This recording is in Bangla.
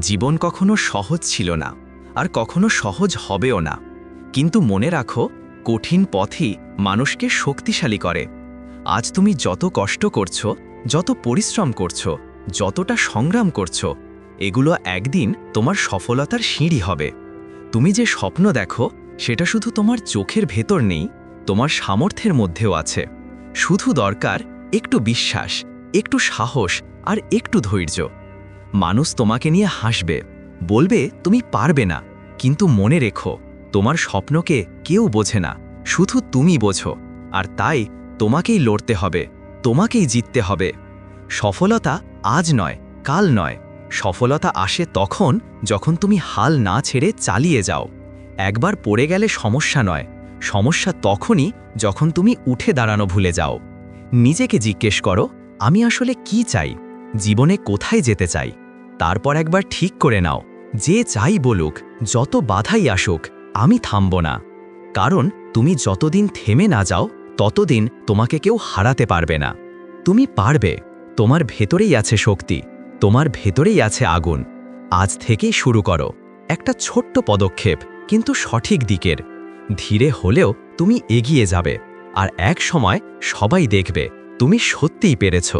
জীবন কখনো সহজ ছিল না, আর কখনো সহজ হবেও না। কিন্তু মনে রাখো, কঠিন পথই মানুষকে শক্তিশালী করে। আজ তুমি যত কষ্ট করছ, যত পরিশ্রম করছ, যতটা সংগ্রাম করছ, এগুলো একদিন তোমার সফলতার সিঁড়ি হবে। তুমি যে স্বপ্ন দেখো, সেটা শুধু তোমার চোখের ভেতর নেই, তোমার সামর্থ্যের মধ্যেও আছে। শুধু দরকার একটু বিশ্বাস, একটু সাহস, আর একটু ধৈর্য। মানুষ তোমাকে নিয়ে হাসবে। বলবে, তুমি পারবে না। কিন্তু মনে রেখো, তোমার স্বপ্নকে কেউ বোঝে না। শুধু তুমি বোঝো। আর তাই তোমাকেই লড়তে হবে, তোমাকেই জিততে হবে। সফলতা আজ নয়, কাল নয়। সফলতা আসে তখন যখন তুমি হাল না ছেড়ে চালিয়ে যাও। একবার পড়ে গেলে সমস্যা নয়। সমস্যা তখনই যখন তুমি উঠে দাঁড়ানো ভুলে যাও। নিজেকে জিজ্ঞেস করো, আমি আসলে কি চাই? জীবনে কোথায় যেতে চাই, তারপর একবার ঠিক করে নাও। যে চাই বলুক, যত বাধাই আসুক, আমি থামব না। কারণ তুমি যতদিন থেমে না যাও, ততদিন তোমাকে কেউ হারাতে পারবে না। তুমি পারবে, তোমার ভেতরেই আছে শক্তি, তোমার ভেতরেই আছে আগুন। আজ থেকেই শুরু করো। একটা ছোট্ট পদক্ষেপ, কিন্তু সঠিক দিকের। ধীরে হলেও তুমি এগিয়ে যাবে, আর এক সময় সবাই দেখবে, তুমি সত্যিই পেরেছ।